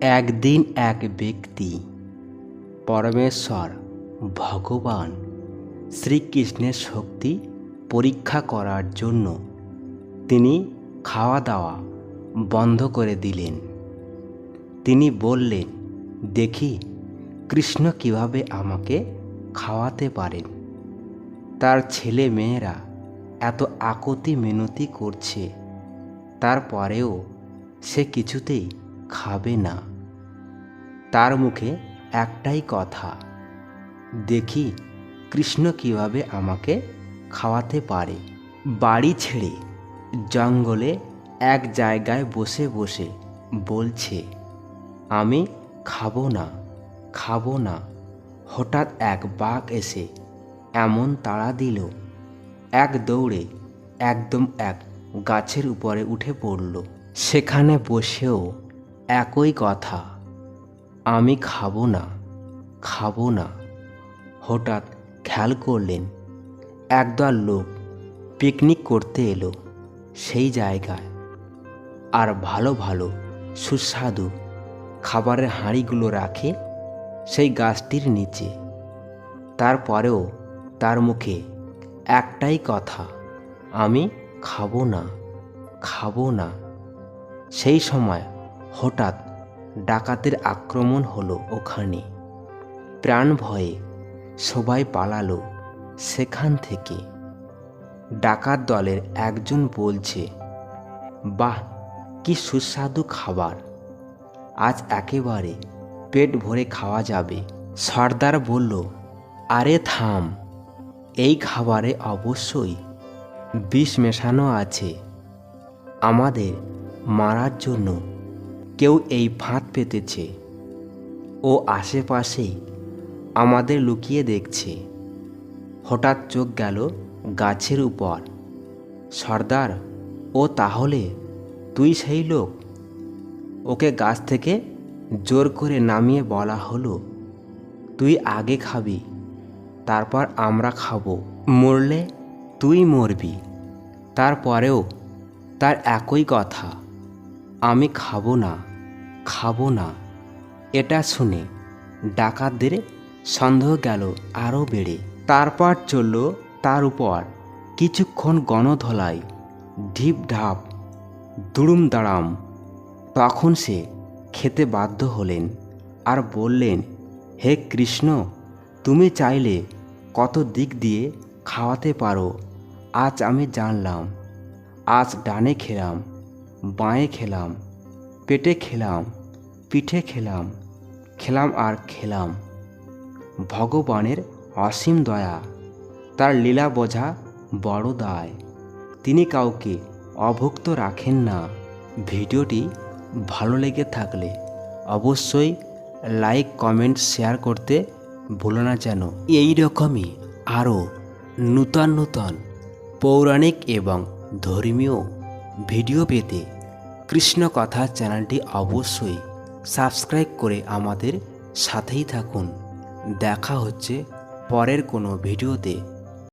একদিন এক ব্যক্তি, পরমেশ্বর, ভগবান, শ্রীকৃষ্ণের শক্তি পরীক্ষা করার জন্য তিনি খাওয়া দাওয়া বন্ধ করে দিলেন। তিনি বললেন, দেখি, কৃষ্ণ কীভাবে আমাকে খাওয়াতে পারেন? তার ছেলে মেয়েরা এত আকতি মিনতি করছে, তারপরেও সে কিছুতেই খাবে না। তার মুখে একটাই কথা, দেখি কৃষ্ণ কীভাবে আমাকে খাওয়াতে পারে। বাড়ি ছেড়ে জঙ্গলে এক জায়গায় বসে বসে বলছে, আমি খাব না খাব না। হঠাৎ এক বাঘ এসে এমন তাড়া দিল। এক দৌড়ে একদম এক গাছের উপরে উঠে পড়ল। সেখানে বসেও একই কথা আমি খাব না খাব না। হঠাৎ খেয়াল করলেন, একদল লোক পিকনিক করতে এলো সেই জায়গায়। আর ভালো ভালো সুস্বাদু খাবারের হাঁড়িগুলো রাখে সেই গাছটির নিচে। তারপরেও তার মুখে একটাই কথা, আমি খাব না খাব না। সেই সময় হঠাৎ ডাকাতের আক্রমণ হলো ওখানে। প্রাণ ভয়ে সবাই পালালো সেখান থেকে। ডাকাত দলের একজন বলছে, বাহ, কি সুস্বাদু খাবার। আজ একেবারে পেট ভরে খাওয়া যাবে। সর্দার বলল, আরে থাম, এই খাবারে অবশ্যই বিষ মেশানো আছে। আমাদের মারার জন্য কেউ এই ফাঁদ পেতেছে। ও আশেপাশে আমাদের লুকিয়ে দেখছে। হঠাৎ চোখ গেল গাছের উপর। সর্দার, ও তাহলে তুই সেই লোক? ওকে গাছ থেকে জোর করে নামিয়ে বলা হলো, তুই আগে খাবি, তারপর আমরা খাব। মরলে তুই মরবি, তারপরেও তার একই কথা, আমি খাব না। খাব না। এটা শুনে ডাকাতদের সন্দেহ গেল আরও বেড়ে। তারপর চলল তার উপর। কিছুক্ষণ গণধলাই, ঢিপ ঢাপ, দুড়ুম দাঁড়াম। তখন সে খেতে বাধ্য হলেন আর বললেন, হে কৃষ্ণ, তুমি চাইলে কত দিক দিয়ে খাওয়াতে পারো। আজ আমি জানলাম, আজ ডানে খেলাম, বাঁয়ে খেলাম। পেটে খেলাম, পিঠে খেলাম খেলাম আর খেলাম। ভগবানের অসীম দয়া, তার লীলা বোঝা বড় দায়। তিনি কাউকে অভুক্ত রাখেন না। ভিডিওটি ভালো লেগে থাকলে অবশ্যই লাইক, কমেন্ট, শেয়ার করতে ভুলো না যেন। এই রকমই আরও নূতন নূতন পৌরাণিক এবং ধর্মীয় ভিডিও পেতে কৃষ্ণ কথা চ্যানেলটি অবশ্যই সাবস্ক্রাইব করে আমাদের সাথেই থাকুন। দেখা হচ্ছে পরের কোনো ভিডিওতে।